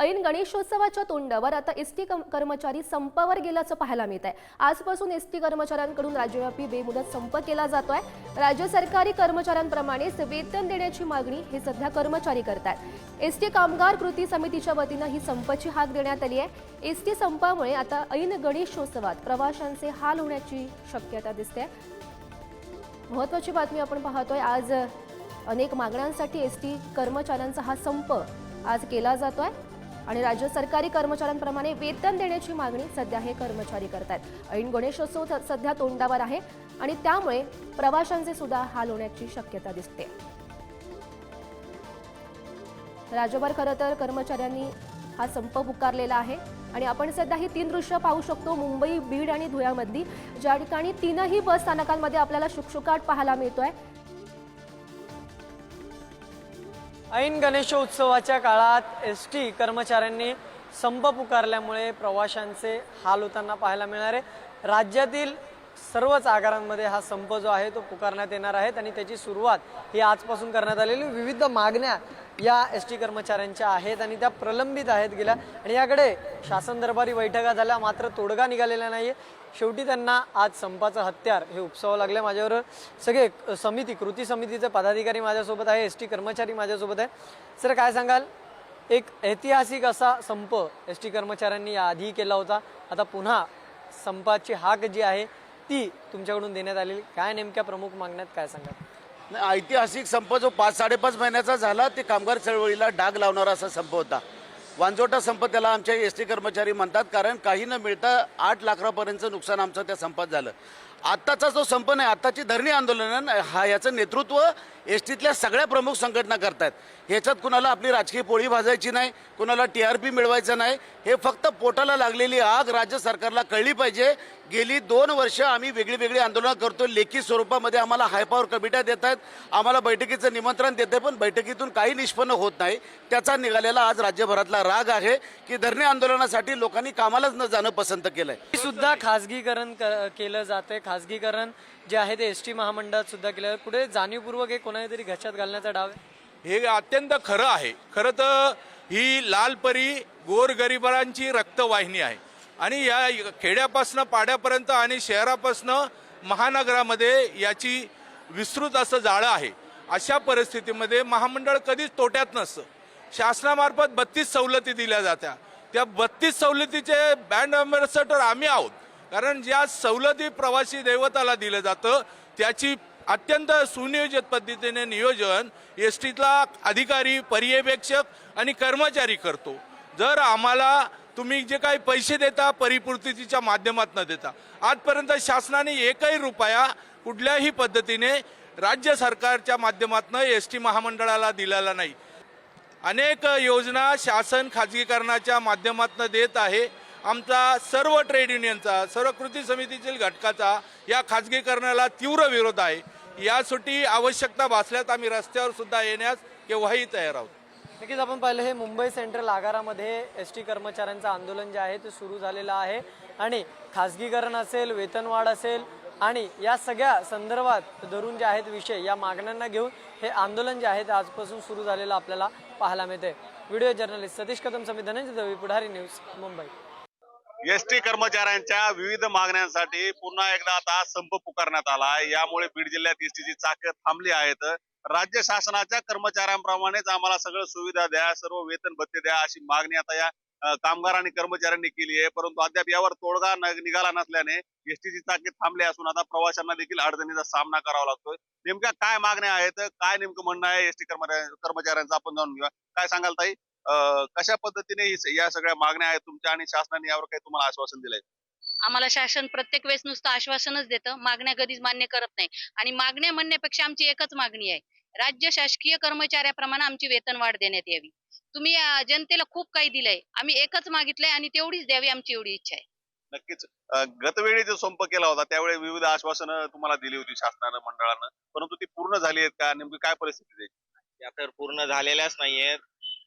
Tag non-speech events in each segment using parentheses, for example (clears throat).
ऐन गणेशोत्सवाच्या तोंडावर आता एस टी कर्मचारी संपावर गेल्याचं पाहायला मिळत आहे आजपासून एस टी कर्मचाऱ्यांकडून राज्यव्यापी बेमुदत संप केला जातोय. राज्य सरकारी कर्मचाऱ्यांप्रमाणेच वेतन देण्याची मागणी हे सध्या कर्मचारी करतात एस टी कामगार कृती समितीच्या वतीनं ही संपाची हाक देण्यात आली आहे. एस टी संपामुळे आता ऐन गणेशोत्सवात प्रवाशांचे हाल होण्याची शक्यता दिसते. महत्वाची बातमी आपण पाहतोय आज अनेक मागण्यांसाठी एस टी कर्मचाऱ्यांचा हा संप आज केला जातोय. आणि राज्य सरकारी कर्मचाऱ्यांप्रमाणे वेतन देण्याची मागणी सध्या हे कर्मचारी करतायत. ऐन गणेशोत्सव सध्या तोंडावर आहे आणि त्यामुळे प्रवाशांचे सुद्धा हाल होण्याची शक्यता दिसते. राज्यभर खरं तर कर्मचाऱ्यांनी हा संप पुकारलेला आहे आणि आपण सध्या ही तीन दृश्य पाहू शकतो. मुंबई बीड आणि धुळ्यामधली. ज्या ठिकाणी तीनही बस स्थानकांमध्ये आपल्याला शुकशुकाट पाहायला मिळतोय. ऐन गणेशोत्सवाच्या काळात एस टी कर्मचाऱ्यांनी संप पुकारल्यामुळे प्रवाशांचे हाल होताना पाहायला मिळणार आहे. राज्यातील सर्वच आगारांमध्ये हा संप जो आहे तो पुकारण्यात येणार आहे आणि त्याची सुरुवात ही आजपासून करण्यात आलेली विविध मागण्या या एस टी कर्मचाऱ्यांच्या आहेत आणि त्या प्रलंबित आहेत गेल्या. आणि याकडे शासन दरबारी बैठका झाल्या मात्र तोडगा निघालेला नाही शेवटी त्यांना आज संपाचं हत्यार हे उपसावं लागलं माझ्यावर. सगळे समिती कृती समितीचे पदाधिकारी माझ्यासोबत आहे एस टी कर्मचारी माझ्यासोबत आहे. सर काय सांगाल? एक ऐतिहासिक असा संप एस टी कर्मचाऱ्यांनी याआधी केला होता. आता पुन्हा संपाची हाक जी आहे ती तुमच्याकडून देण्यात आलेली. काय नेमक्या प्रमुख मागण्यात काय सांगाल? ऐतिहासिक संप जो पाच साडेपाच महिन्याचा झाला ते कामगार चळवळीला डाग लावणारा असा संप होता. वांजोटा संप त्याला आमच्या एस टी कर्मचारी म्हणतात कारण काही न मिळता आठ लाखापर्यंतचं नुकसान आमचं त्या संपात झालं. आत्ताचा जो संप नाही आत्ताची धरणी आंदोलन हा याचं नेतृत्व एस टीतल्या सगळ्या प्रमुख संघटना करतायत. ह्याच्यात कुणाला आपली राजकीय पोळी भाजायची नाही कुणाला टी आर पी मिळवायचं नाही हे फक्त पोटाला लागलेली आग राज्य सरकारला कळली पाहिजे. गेली दोन वर्ष आम्ही वेगळी वेगळी आंदोलनं करतो लेखी स्वरूपामध्ये आम्हाला हायपावर कमिट्या देत आहेत आम्हाला बैठकीचं निमंत्रण देत आहे पण बैठकीतून काही निष्पन्न होत नाही. त्याचा निघालेला आज राज्यभरातला राग आहे की धरणे आंदोलनासाठी लोकांनी कामालाच न जाणं पसंत केलंय. ही सुद्धा खाजगीकरण क- केलं जाते खाजगीकरण जे आहे ते एस टी महामंडळात सुद्धा केलं कुठे जाणीवपूर्वक हे कोणाला तरी घशात घालण्याचा डाव आहे? हे अत्यंत खरं आहे. खरं तर ही लालपरी गोरगरिबांची रक्तवाहिनी आहे. आणि या खेड्यापासनं पाड्यापर्यंत आणि शहरापासनं महानगरामध्ये याची विस्तृत असं जाळं आहे. अशा परिस्थितीमध्ये महामंडळ कधीच तोट्यात नसतं. शासनामार्फत बत्तीस सवलती दिल्या जात्या. त्या बत्तीस सवलतीचे बँड अम्बॅसेडर आम्ही आहोत. कारण ज्या सवलती प्रवासी दैवताला दिलं जातं त्याची अत्यंत सुनियोजित पद्धतीने नियोजन एस टीतला अधिकारी पर्यवेक्षक आणि कर्मचारी करतो. जर आम्हाला तुम्ही जे काही पैसे देता परिपूर्तीच्या माध्यमातून देता आजपर्यंत शासनाने एकही रुपया कुठल्याही पद्धतीने राज्य सरकारच्या माध्यमातून एस टी महामंडळाला दिलेला नाही. अनेक योजना शासन खाजगीकरणाच्या माध्यमातून देत आहे. आमचा सर्व ट्रेड युनियनचा सर्व कृती समितीतील घटकाचा या खाजगीकरणाला तीव्र विरोध आहे. यासाठी आवश्यकता भासल्यास आम्ही रस्त्यावर सुद्धा येण्यास केव्हाही तयार आहोत. नक्कीच आपण पाहिलं हे मुंबई सेंट्रल आगारामध्ये एस टी कर्मचाऱ्यांचं आंदोलन जे आहे ते सुरू झालेलं आहे. आणि खाजगीकरण असेल वेतनवाढ असेल आणि या सगळ्या संदर्भात धरून जे आहेत विषय या मागण्यांना घेऊन हे आंदोलन जे आहे ते आजपासून सुरू झालेलं आपल्याला पाहायला मिळते video journalist Satish Kadam Samit Dhananjay Dave Pudhari news Mumbai. ST कर्मचाऱ्यांच्या विविध मागण्यांसाठी पुन्हा एकदा आता संप पुकारण्यात आला यामुळे बीड जिल्ह्यात एस चाक थांबली आहेत. राज्य शासनाच्या कर्मचाऱ्यांप्रमाणेच आम्हाला सगळं सुविधा द्या सर्व वेतन भत्ते द्या अशी मागणी आता या कामगार आणि कर्मचाऱ्यांनी केली आहे. परंतु अद्याप यावर तोडगा निघाला नसल्याने एस टीची चाके थांबली असून आता प्रवाशांना देखील अडचणीचा सामना करावा लागतोय. नेमक्या काय मागण्या आहेत? काय नेमकं म्हणणं आहे? एस टी कर्मचाऱ्यांचं आपण जाणून घेऊया. काय सांगाल ताई? कशा पद्धतीने ही या सगळ्या मागण्या आहेत तुमच्या आणि शासनाने यावर काही तुम्हाला आश्वासन दिलंय? आम्हाला शासन प्रत्येक वेळेस नुसतं आश्वासनच देतं. मागण्या कधीच मान्य करत नाही. आणि मागण्या म्हणण्यापेक्षा आमची एकच मागणी आहे. राज्य शासकीय कर्मचाऱ्याप्रमाणे आमची वेतनवाढ देण्यात यावी. तुम्ही जनतेला खूप काही दिलंय. आम्ही एकच मागितलंय आणि तेवढीच द्यावी आमची एवढी इच्छा आहे. नक्कीच. गतवेळी जो संप केला होता त्यावेळी विविध आश्वासनं तुम्हाला दिली होती शासनानं मंडळानं. परंतु ती पूर्ण झाली आहेत का? नेमकी काय परिस्थिती आहे? त्या तर पूर्ण झालेल्याच नाहीयेत.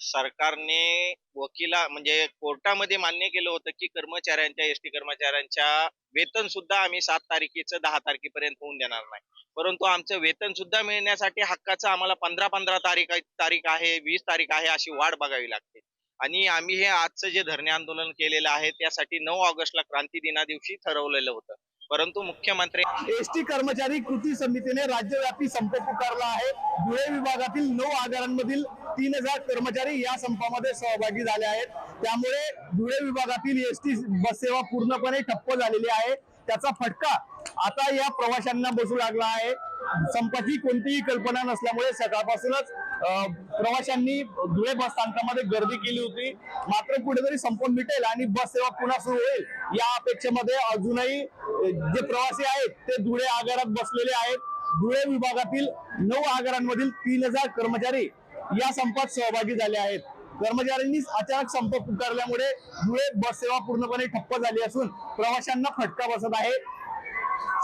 सरकारने वकिला म्हणजे कोर्टामध्ये मान्य केलं होतं की कर्मचाऱ्यांच्या एस टी कर्मचाऱ्यांच्या वेतन सुद्धा आम्ही सात तारखेचं दहा तारखेपर्यंत होऊन देणार नाही. परंतु आमचं वेतन सुद्धा मिळण्यासाठी हक्काचं आम्हाला पंधरा पंधरा तारीख तारीख आहे वीस तारीख आहे अशी वाट बघावी लागते. आणि आम्ही हे आजचं जे धरणे आंदोलन केलेलं आहे त्यासाठी नऊ ऑगस्टला क्रांती दिना दिवशी ठरवलेलं होतं. परंतु मुख्यमंत्री एसटी कर्मचारी कृती समितीने राज्यव्यापी संप पुकारला आहे. धुळे विभागातील नऊ आगारांमधील तीन हजार कर्मचारी या संपामध्ये सहभागी झाले आहेत. त्यामुळे धुळे विभागातील एसटी बस सेवा पूर्णपणे ठप्प झालेली आहे. त्याचा फटका आता या प्रवाशांना बसू लागला आहे. संपाची कोणतीही कल्पना नसल्यामुळे सकाळपासूनच प्रवाशांनी धुळे बस स्थानकामध्ये गर्दी केली होती. मात्र कुठेतरी संप मिटेल आणि बस सेवा पुन्हा सुरू होईल या अपेक्षेमध्ये अजूनही जे प्रवासी आहेत ते धुळे आगारात बसलेले आहेत. धुळे विभागातील नऊ आगारांमधील तीन हजार कर्मचारी या संपात सहभागी झाले आहेत. कर्मचाऱ्यांनी अचानक संप पुकारल्यामुळे धुळे बस सेवा पूर्णपणे ठप्प झाली असून प्रवाशांना फटका बसत आहे.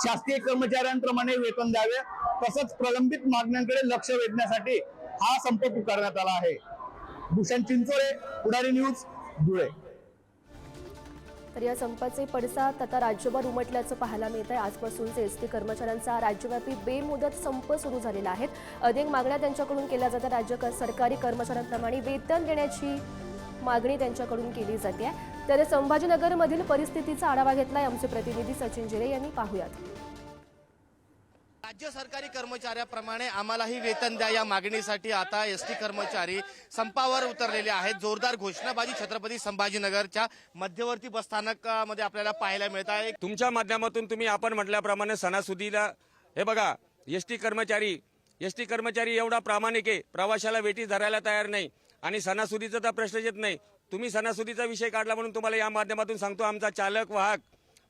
शासकीय कर्मचाऱ्यांप्रमाणे वेतन द्यावे तसंच प्रलंबित मागण्यांकडे लक्ष वेधण्यासाठी हा संप पुकारण्यात आला आहे. भूषण चिंचोळे पुढारी न्यूज धुळे. तर या संपाचे पडसाद आता राज्यभर उमटल्याचं पाहायला मिळत आहे आजपासूनचे एस टी कर्मचाऱ्यांचा राज्यव्यापी बेमुदत संप सुरू झालेला आहे. अनेक मागण्या त्यांच्याकडून केल्या जातात. राज्य क- सरकारी कर्मचाऱ्यांप्रमाणे वेतन देण्याची मागणी त्यांच्याकडून केली जाते. तर संभाजीनगरमधील परिस्थितीचा आढावा घेतलाय आमचे प्रतिनिधी सचिन जिरे यांनी. पाहूयात. राज्य सरकारी कर्मचाऱ्याप्रमाणे आम्हालाही वेतन द्या या मागणीसाठी आता एस टी कर्मचारी संपावर उतरलेले आहेत. जोरदार घोषणाबाजी छत्रपती संभाजीनगरच्या मध्यवर्ती बसस्थानकामध्ये आपल्याला पाहायला मिळत आहे. तुमच्या माध्यमातून तुम्ही आपण म्हटल्याप्रमाणे सणासुदीला हे बघा एस टी कर्मचारी एस टी कर्मचारी एवढा प्रामाणिक आहे. प्रवाशाला वेटी धरायला तयार नाही आणि सणासुदीचा तर प्रश्न येत नाही. तुम्ही सणासुदीचा विषय काढला म्हणून तुम्हाला या माध्यमातून सांगतो आमचा चालक वाहक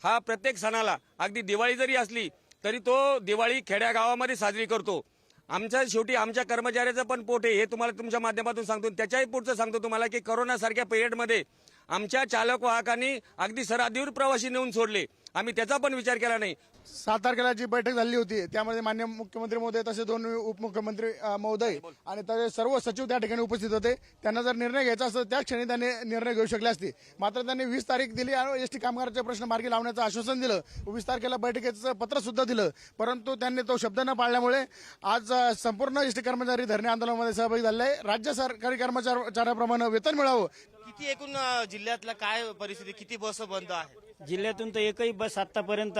हा प्रत्येक सणाला अगदी दिवाळी जरी असली तरी तो दिवाळी खेड्यागावामध्ये साजरी करतो. आमच्या शेवटी आमच्या कर्मचाऱ्याचं पण पोट आहे हे तुम्हाला तुमच्या माध्यमातून सांगतो. त्याच्याही पुढचं सांगतो तुम्हाला की करोनासारख्या पिरियडमध्ये आमच्या चालक वाहकांनी अगदी सरादीवर प्रवासी नेऊन सोडले. आम्ही त्याचा पण विचार केला नाही. सात तारखेला जी बैठक झाली होती त्यामध्ये मान्य मुख्यमंत्री महोदय तसे दोन उपमुख्यमंत्री महोदय आणि तसे सर्व सचिव त्या ठिकाणी उपस्थित होते. त्यांना जर निर्णय घ्यायचा असता त्या क्षणी त्यांनी निर्णय घेऊ शकले असते. मात्र त्यांनी वीस तारीख दिली आणि एसटी कामगारांचे प्रश्न मार्गी लावण्याचं आश्वासन दिलं. वीस तारखेला बैठकीचं पत्र सुद्धा दिलं. परंतु त्यांनी तो शब्द न पाळल्यामुळे आज संपूर्ण एसटी कर्मचारी धरणे आंदोलनामध्ये सहभागी झाले. आहे राज्य सरकारी कर्मचाऱ्याप्रमाणे वेतन मिळावं. किती एकूण जिल्ह्यातल्या जिल्ह्यातला काय परिस्थिती किती बस बंद आहे जिल्ह्यातून तर एकही बस आतापर्यंत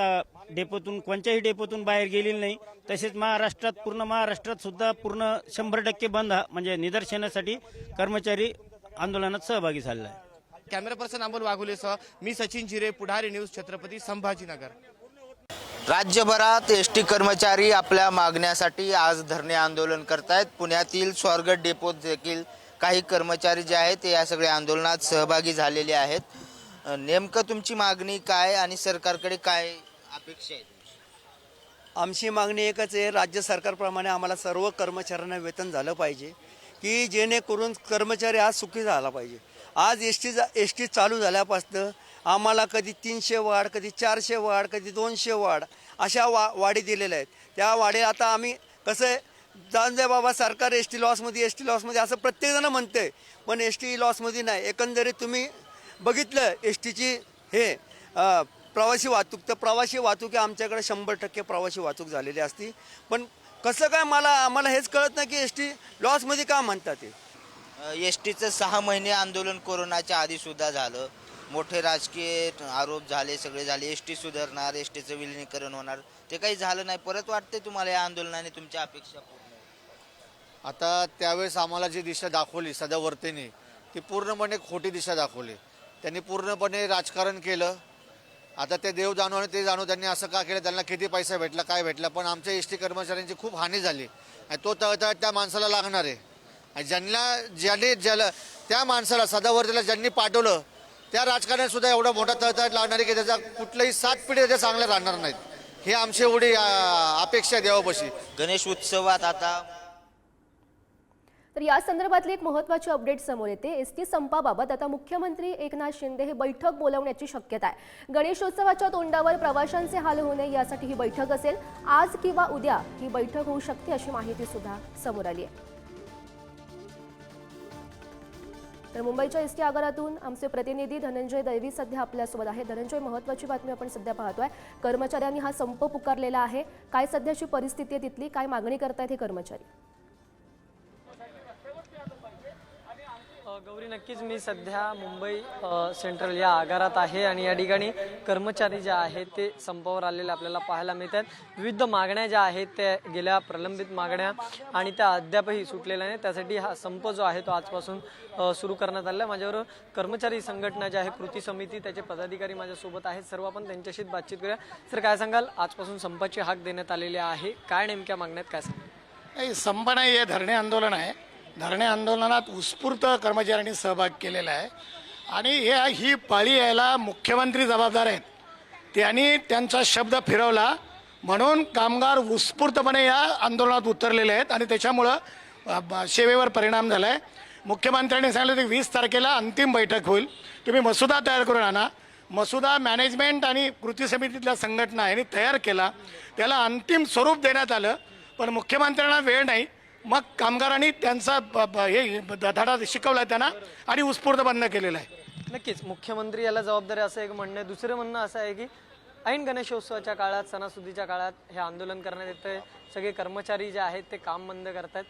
डेपोतून कोणत्याही डेपोतून बाहेर गेलेली नाही. तसेच महाराष्ट्रात पूर्ण महाराष्ट्रात सुद्धा पूर्ण शंभर टक्के बंद हा- म्हणजे निदर्शनासाठी कर्मचारी आंदोलनात सहभागी झालेला आहे. कॅमेरा पर्सन अमोल वाघुलेसह मी सचिन जिरे पुढारी न्यूज छत्रपती संभाजीनगर. राज्यभरात एस टी कर्मचारी आपल्या मागण्यासाठी आज धरणे आंदोलन करतायत. पुण्यातील स्वारगेट डेपोत देखील काही कर्मचारी जे आहेत ते या सगळ्या आंदोलनात सहभागी झालेले आहेत. नेमकं तुमची मागणी काय आणि सरकारकडे काय अपेक्षा आहे तुमची? आमची मागणी एकच आहे राज्य सरकारप्रमाणे आम्हाला सर्व कर्मचाऱ्यांना वेतन झालं पाहिजे की जेणेकरून कर्मचारी आज सुखी झाला पाहिजे. आज एस टी एस टी चालू झाल्यापासनं आम्हाला कधी तीनशे वाढ कधी चारशे वाढ कधी दोनशे वाढ अशा वा वाढी दिलेल्या आहेत. त्या वाढी आता आम्ही कसं आहे जाऊन दे बाबा सरकार एस टी लॉसमध्ये एस टी लॉसमध्ये असं प्रत्येकजण म्हणते पण एस टी लॉसमध्ये नाही. एकंदरीत तुम्ही बघितलं एस टीची हे प्रवासी वाहतूक. तर प्रवासी वाहतूक ही आमच्याकडे शंभर टक्के प्रवासी वाहतूक झालेली असती. पण कसं काय मला आम्हाला हेच कळत नाही की एस टी लॉसमध्ये का म्हणतात ते एस टीचं सहा महिने आंदोलन कोरोनाच्या आधी सुद्धा झालं. मोठे राजकीय आरोप झाले सगळे झाले. एस टी सुधारणार एस टीचं विलिनीकरण होणार ते काही झालं नाही. परत वाटते तुम्हाला या आंदोलनाने तुमच्या अपेक्षा पूर्ण? आता त्यावेळेस आम्हाला जी दिशा दाखवली सदावर्तेने ती पूर्णपणे खोटी दिशा दाखवली. त्यांनी पूर्णपणे राजकारण केलं. आता ते देव जाणू आणि ते जाणू त्यांनी असं का केलं त्यांना किती पैसा भेटला काय भेटला पण आमच्या एस टी कर्मचाऱ्यांची खूप हानी झाली. आणि तो तळतळ त्या माणसाला लागणार आहे. आणि ज्यांना ज्यांनी ज्याला त्या माणसाला सदावर्तीला ज्यांनी पाठवलं त्या राजकारण्यात सुद्धा एवढा मोठा तळतळ लागणार आहे की त्याचा कुठलंही सात पिढी त्याच्या चांगल्या राहणार नाहीत. हे आमची एवढी अपेक्षा द्यावापाशी देवापाशी. गणेश उत्सवात आता तर या संदर्भातली एक महत्वाची अपडेट समोर येते. एस टी संपाबाबत आता मुख्यमंत्री एकनाथ शिंदे हे बैठक बोलावण्याची शक्यता आहे. गणेशोत्सवाच्या तोंडावर प्रवाशांचे हाल होऊ नये यासाठी ही बैठक असेल. आज किंवा उद्या ही बैठक होऊ शकते अशी माहिती सुद्धा समोर आली आहे. तर मुंबईच्या एस टी आगारातून आमचे प्रतिनिधी धनंजय दैवी सध्या आपल्यासोबत आहे. धनंजय महत्वाची बातमी आपण सध्या पाहतोय. कर्मचाऱ्यांनी हा संप पुकारलेला आहे. काय सध्याची परिस्थिती आहे तिथली? काय मागणी करतायत हे कर्मचारी? गौरी नक्कीच मी सध्या मुंबई सेंट्रल या आगारात आहे आणि या ठिकाणी कर्मचारी जे आहेत ते संपावर आलेले आपल्याला पाहायला मिळतात. विविध मागण्या ज्या आहेत त्या गेल्या प्रलंबित मागण्या आणि त्या अद्यापही सुटलेल्या नाही त्यासाठी हा संप जो आहे तो आजपासून सुरू करण्यात आला माझ्यावर कर्मचारी संघटना ज्या आहे कृती समिती त्याचे पदाधिकारी माझ्यासोबत आहेत. सर्व आपण त्यांच्याशीच बातचीत करूया. सर काय सांगाल? आजपासून संपाची हाक देण्यात आलेली आहे. काय नेमक्या मागण्यात काय सांगाल? नाही संप नाही हे धरणे आंदोलन आहे. धरणे आंदोलनात उत्स्फूर्त कर्मचाऱ्यांनी सहभाग केलेला आहे. आणि हे ही पाळी यायला मुख्यमंत्री जबाबदार आहेत. त्यांनी त्यांचा शब्द फिरवला. म्हणून कामगार उत्स्फूर्तपणे या आंदोलनात उतरलेले आहेत आणि त्याच्यामुळं सेवेवर परिणाम झाला आहे मुख्यमंत्र्यांनी सांगितलं की वीस तारखेला अंतिम बैठक होईल. तुम्ही मसुदा तयार करून आणा. मसुदा मॅनेजमेंट आणि कृती समितीतल्या संघटना यांनी तयार केला. त्याला अंतिम स्वरूप देण्यात आलं. पण मुख्यमंत्र्यांना वेळ नाही. मग कामगारांनी त्यांचा ब- ब- हे धडा शिकवला त्यांना आणि उत्स्फूर्त बंद केलेला आहे. नक्कीच मुख्यमंत्री याला जबाबदारी असं एक म्हणणं. आहे दुसरं म्हणणं असं आहे की ऐन गणेशोत्सवाच्या काळात सणासुदीच्या काळात हे आंदोलन करण्यात येतं सगळे कर्मचारी जे आहेत ते काम बंद करतात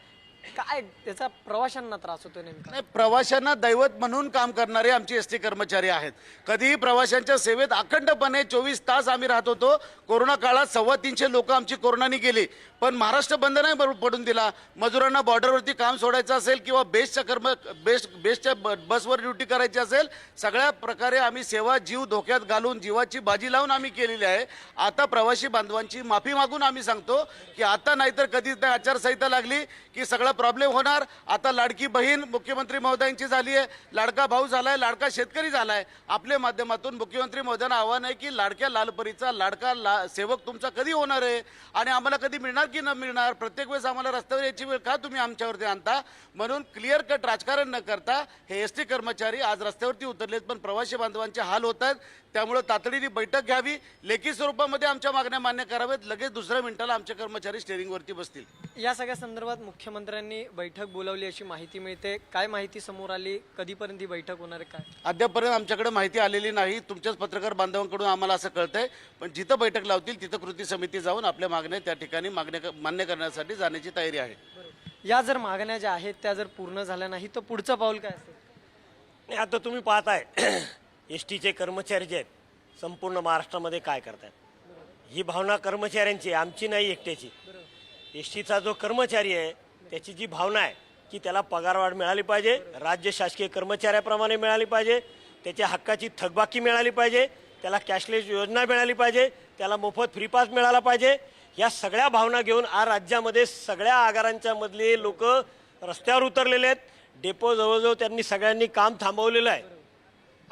काय त्याचा प्रवाशांना त्रास होतो नेमका? नाही प्रवाशांना दैवत म्हणून काम करणारे आमचे एस टी कर्मचारी आहेत. कधीही प्रवाशांच्या सेवेत अखंडपणे चोवीस तास आम्ही राहत होतो. कोरोना काळात सव्वा तीनशे लोक आमची कोरोनानी गेली. पण महाराष्ट्र बंद नाही पडून दिला. मजुरांना बॉर्डरवरती काम सोडायचं असेल किंवा बेस्टच्या कर्म बेस्ट बेस्टच्या ब- बसवर ड्युटी करायची असेल सगळ्या प्रकारे आम्ही सेवा जीव धोक्यात घालून जीवाची बाजी लावून आम्ही केलेली आहे. आता प्रवासी बांधवांची माफी मागून आम्ही सांगतो की आता नाहीतर कधीच नाही आचारसंहिता लागली की सगळा प्रॉब्लेम होणार. आता लाडकी बहीण मुख्यमंत्री महोदयांची झाली आहे. लाडका भाऊ झाला आहे लाडका शेतकरी झाला आहे आपल्या माध्यमातून मुख्यमंत्री महोदयांना आव्हान आहे की लाडक्या लालपरीचा लाडका ला सेवक तुमचा कधी होणार आहे? आणि आम्हाला कधी मिळणार? की न मिळणार. प्रत्येक वेळेस आम्हाला रस्त्यावर याची वेळ का तुम्ही आमच्यावरती आणता? म्हणून क्लिअर कट राजकारण न करता हे एस टी कर्मचारी आज रस्त्यावरती उतरलेत पण प्रवासी बांधवांचे हाल होत आहेत. त्यामुळे तातडीने बैठक घ्यावी. लेखी स्वरूपामध्ये आमच्या मागण्या मान्य कराव्यात. लगेच दुसऱ्या मिनिटाला आमचे कर्मचारी स्टेरिंगवरती बसतील. या सगळ्या संदर्भात मुख्यमंत्र्यांनी बैठक बोलावली अशी माहिती मिळते. काय माहिती समोर आली? कधीपर्यंत ही बैठक होणार आहे? काय? अद्यापपर्यंत आमच्याकडे माहिती आलेली नाही. तुमच्याच पत्रकार बांधवांकडून आम्हाला असं कळतंय. पण जिथं बैठक लावतील तिथं कृती समिती जाऊन आपल्या मागण्या त्या ठिकाणी मागण्या मान्य करण्यासाठी जाण्याची तयारी आहे. या जर मागण्या ज्या आहेत त्या जर पूर्ण झाल्या नाही तर पुढचं पाऊल काय असेल? आता तुम्ही पाहताय (clears throat) एस टीचे कर्मचारी जे आहेत संपूर्ण महाराष्ट्रामध्ये काय करतायत? ही भावना कर्मचाऱ्यांची आहे, आमची नाही एकट्याची. एस टीचा जो कर्मचारी आहे त्याची जी भावना आहे की त्याला पगारवाढ मिळाली पाहिजे राज्य शासकीय कर्मचाऱ्याप्रमाणे मिळाली पाहिजे त्याच्या हक्काची थकबाकी मिळाली पाहिजे त्याला कॅशलेस योजना मिळाली पाहिजे त्याला मोफत फ्री पास मिळाला पाहिजे या सगळ्या भावना घेऊन आज राज्यामध्ये सगळ्या आगारांच्या मधले लोक रस्त्यावर उतरलेले आहेत. डेपो जवळजवळ त्यांनी सगळ्यांनी काम थांबवलेलं आहे.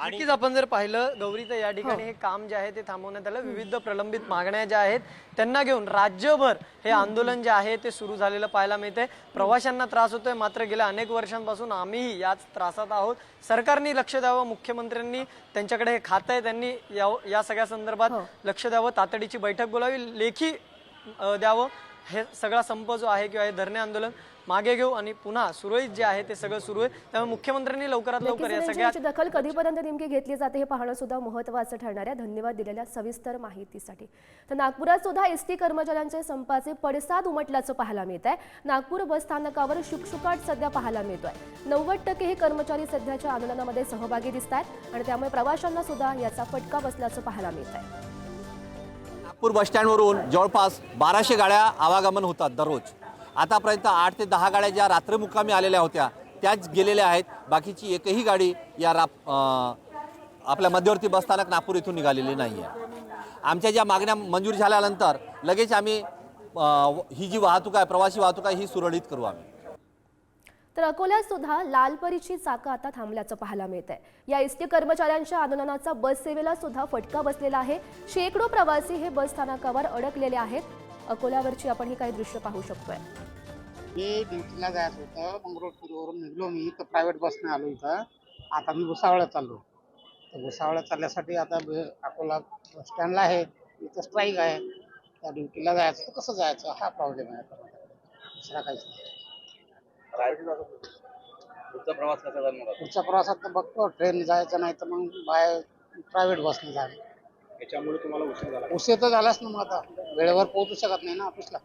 नक्कीच आपण जर पाहिलं गौरी तर या ठिकाणी हे काम जे आहे ते थांबवण्यात आलं. विविध प्रलंबित मागण्या ज्या आहेत त्यांना घेऊन राज्यभर हे आंदोलन जे आहे ते सुरू झालेलं पाहायला मिळतंय. प्रवाशांना त्रास होतोय. मात्र गेल्या अनेक वर्षांपासून आम्हीही याच त्रासात आहोत. सरकारने लक्ष द्यावं मुख्यमंत्र्यांनी त्यांच्याकडे हे खातं आहे त्यांनी याव- या सगळ्या संदर्भात लक्ष द्यावं. तातडीची बैठक बोलावी. लेखी द्यावं. हे सगळा संप जो आहे किंवा हे धरणे आंदोलन मागे घेऊ आणि पुन्हा सुरळीत जे आहे ते सगळं सुरू आहे त्यामुळे मुख्यमंत्र्यांनी लवकरात लवकर या सगळ्या दखल कधीपर्यंत नेमकी घेतली जाते हे पाहणं सुद्धा महत्त्वाचं ठरणार आहे. धन्यवाद दिलेल्या सविस्तर माहितीसाठी. तर नागपुरात सुद्धा एस टी कर्मचाऱ्यांचे संपाचे पडसाद उमटल्याचं पाहायला मिळत आहे. नागपूर बस स्थानकावर शुकशुकाट सध्या पाहायला मिळतोय. नव्वद टक्के हे कर्मचारी सध्याच्या आंदोलनामध्ये सहभागी दिसत आहेत आणि त्यामुळे प्रवाशांना सुद्धा याचा फटका बसल्याचं पाहायला मिळत आहे नागपूर बसस्टँडवरून जवळपास बाराशे गाड्या आवागमन होतात दररोज. आतापर्यंत आठ ते दहा गाड्या ज्या रात्री मुक्कामी आलेल्या होत्या त्याच गेलेल्या आहेत. बाकीची एकही गाडी या रा आपल्या मध्यवर्ती बसस्थानक नागपूर इथून निघालेली नाही आहे आमच्या ज्या मागण्या मंजूर झाल्यानंतर लगेच आम्ही ही जी वाहतूक आहे प्रवासी वाहतूक आहे ही सुरळीत करू आम्ही. तर अकोल्यात सुद्धा लालपरीची चाकं आता थांबल्याचं पाहायला मिळत आहे या एस टी कर्मचाऱ्यांच्या आंदोलनाचा बस सेवेला सुद्धा फटका बसलेला आहे. शेकडो प्रवासी हे बस स्थानकावर अडकलेले आहेत. अकोल्यावरची आपण ही काही दृश्य पाहू शकतोय. मी ड्युटीला जायचं होतं. मंगरुळपूरवरून निघलो मी. तर प्रायव्हेट बसने आलो इथं. आता मी भुसावळ्यात चाललो. तर भुसावळ्यात चालल्यासाठी आता अकोला बस स्टँडला आहे. इथं स्ट्राईक आहे. त्या ड्युटीला जायचं. तर कसं जायचं? हा प्रॉब्लेम आहे. दुसरा काहीच नाही. पुढच्या प्रवासात तर बघतो ट्रेन जायचं नाही तर मग बाय प्रायव्हेट बसने जाणे त्याच्यामुळे तुम्हाला उशीर झाला. उशीर तर झालाच ना मग आता. वेळेवर पोहोचू शकत नाही ना ऑफिसला